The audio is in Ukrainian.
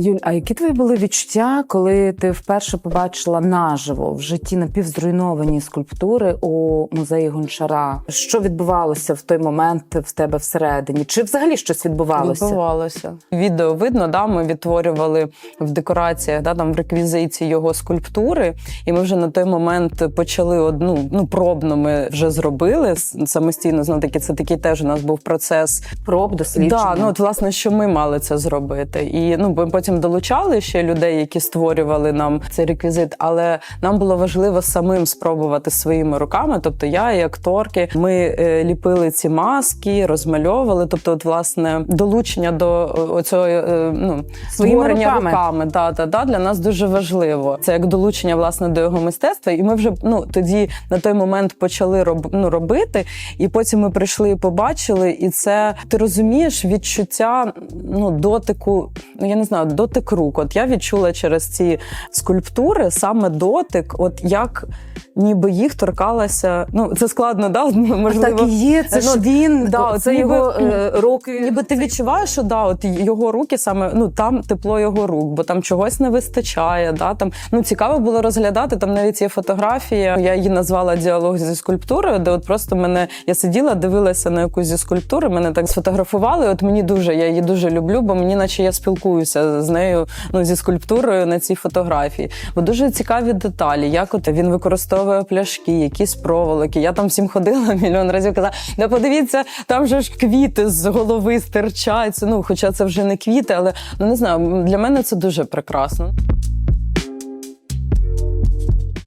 Юль, а які твої були відчуття, коли ти вперше побачила наживо в житті напівзруйновані скульптури у музеї Гончара? Що відбувалося в той момент в тебе всередині? Чи взагалі щось відбувалося? Відбувалося. Відео видно, да, ми відтворювали в декораціях, да, там в реквізиції його скульптури. І ми вже на той момент почали одну, ну, пробно ми вже зробили самостійно. Знову таки, це такий теж у нас був процес. Проб, дослідження? Да, ну от власне, що ми мали це зробити. І ну ми потім долучали ще людей, які створювали нам цей реквізит. Але нам було важливо самим спробувати своїми руками. Тобто я і акторки, ми е, ліпили ці маски, розмальовували. Тобто, от власне долучення до е, оцього е, ну Своїми руками. руками. Да, да, да, для нас дуже важливо. Це як долучення власне до його мистецтва. І ми вже ну тоді на той момент почали роб, ну, робити. І потім ми прийшли і побачили. І це ти розумієш відчуття ну дотику. Ну я не знаю, дотик рук. От я відчула через ці скульптури саме дотик, от як ніби їх торкалася. Ну це складно, да? можливо. Так і є, це ж Ну, він, да, це це його ніби- е, руки. Ніби ти відчуваєш, що да, от його руки саме ну там тепло його рук, бо там чогось не вистачає. Да, там ну цікаво було розглядати. Там навіть є фотографія. Я її назвала діалог зі скульптурою, де от просто мене я сиділа, дивилася на якусь зі скульптури. Мене так сфотографували. От мені дуже я її дуже люблю, бо мені, наче я спілкуюся з нею, ну зі скульптурою на цій фотографії. Бо дуже цікаві деталі. Як от він використовує пляшки, якісь проволоки. Я там всім ходила мільйон разів. Казала, да подивіться, там же ж квіти з голови стирчать. Ну, хоча це вже не квіти, але ну не знаю, для мене це дуже прекрасно.